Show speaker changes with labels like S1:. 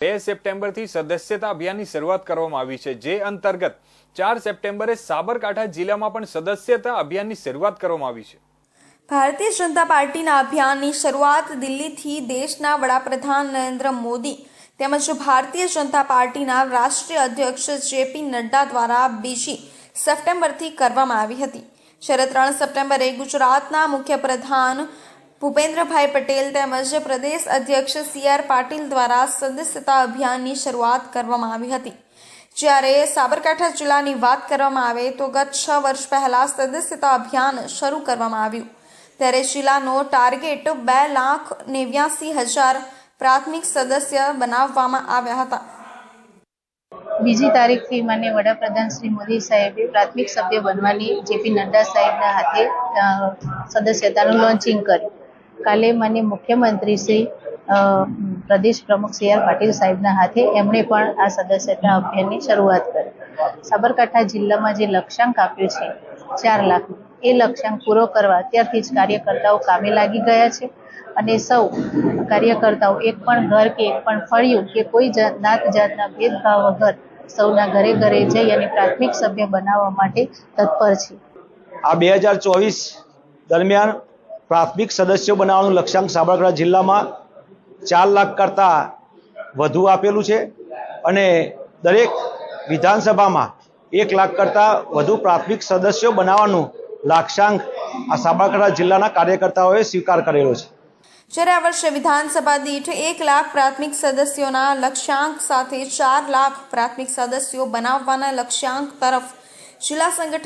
S1: બે સપ્ટેમ્બરથી સદસ્યતા અભિયાનની શરૂઆત કરવામાં આવી છે, જે અંતર્ગત ચાર સપ્ટેમ્બરે સાબરકાંઠા જિલ્લામાં પણ સદસ્યતા અભિયાનની શરૂઆત કરવામાં આવી છે.
S2: ભારતીય જનતા પાર્ટીના અભિયાનની શરૂઆત દિલ્હીથી દેશના વડાપ્રધાન નરેન્દ્ર મોદી તેમજ ભારતીય જનતા પાર્ટીના રાષ્ટ્રીય અધ્યક્ષ જેપી નડ્ડા દ્વારા બીજી સપ્ટેમ્બરથી કરવામાં આવી હતી. જ્યારે ત્રણ સપ્ટેમ્બરે ગુજરાતના મુખ્યપ્રધાન ભૂપેન્દ્રભાઈ પટેલ તેમજ પ્રદેશ અધ્યક્ષ સી આર પાટીલ દ્વારા સદસ્યતા અભિયાનની શરૂઆત કરવામાં આવી હતી. જ્યારે સાબરકાંઠા જિલ્લાની વાત કરવામાં આવે તો ગત છ વર્ષ પહેલાં સદસ્યતા અભિયાન શરૂ કરવામાં આવ્યું. ત્યારે જિલ્લાનો ટાર્ગેટ બે લાખ નેવ્યાસી હજાર પ્રાથમિક સદસ્ય બનાવવામાં આવ્યા હતા.
S3: બીજી તારીખથી માન્ય વડાપ્રધાન શ્રી મોદી સાહેબે પ્રાથમિક સભ્ય બનવાની જેપી નડ્ડા સાહેબના હાથે સદસ્યતાનું લોન્ચિંગ કર્યું. કાલે મને મુખ્યમંત્રી શ્રી પ્રદેશ પ્રમુખ સી આર પાટીલ સાહેબના હાથે એમણે પણ આ સદસ્યતા અભિયાનની શરૂઆત કરી. સાબરકાંઠા જિલ્લામાં જે લક્ષ્યાંક આપ્યું છે, ચાર લાખ, એ લક્ષ્યાંક પૂરો કરવા અત્યારથી જ કાર્યકર્તાઓ કામે લાગી ગયા છે અને સૌ કાર્યકર્તાઓ એક પણ ઘર કે એક પણ ફળિયું કે કોઈ જાત- નાત જાતના ભેદભાવ વગર સૌના ઘરે ઘરે જઈ અને પ્રાથમિક સભ્ય બનાવવા માટે તત્પર છે.
S4: આ બે હજાર ચોવીસ દરમિયાન પ્રાથમિક સદસ્યો બનાવવાનું લક્ષ્યાંક સાબરકાંઠા જિલ્લામાં ચાર લાખ કરતાં વધુ આપેલું છે અને દરેક વિધાનસભામાં એક લાખ કરતાં વધુ પ્રાથમિક સદસ્યો બનાવવાનું લક્ષ્યાંક આ સાબરકાંઠા જિલ્લાના કાર્યકર્તાઓએ સ્વીકાર કરેલો છે.
S2: જ્યારે આ વર્ષે વિધાનસભા દીઠ એક લાખ પ્રાથમિક સદસ્યોના લક્ષ્યાંક સાથે ચાર લાખ પ્રાથમિક સદસ્યો બનાવવાના લક્ષ્યાંક તરફ જિલ્લા સંગઠન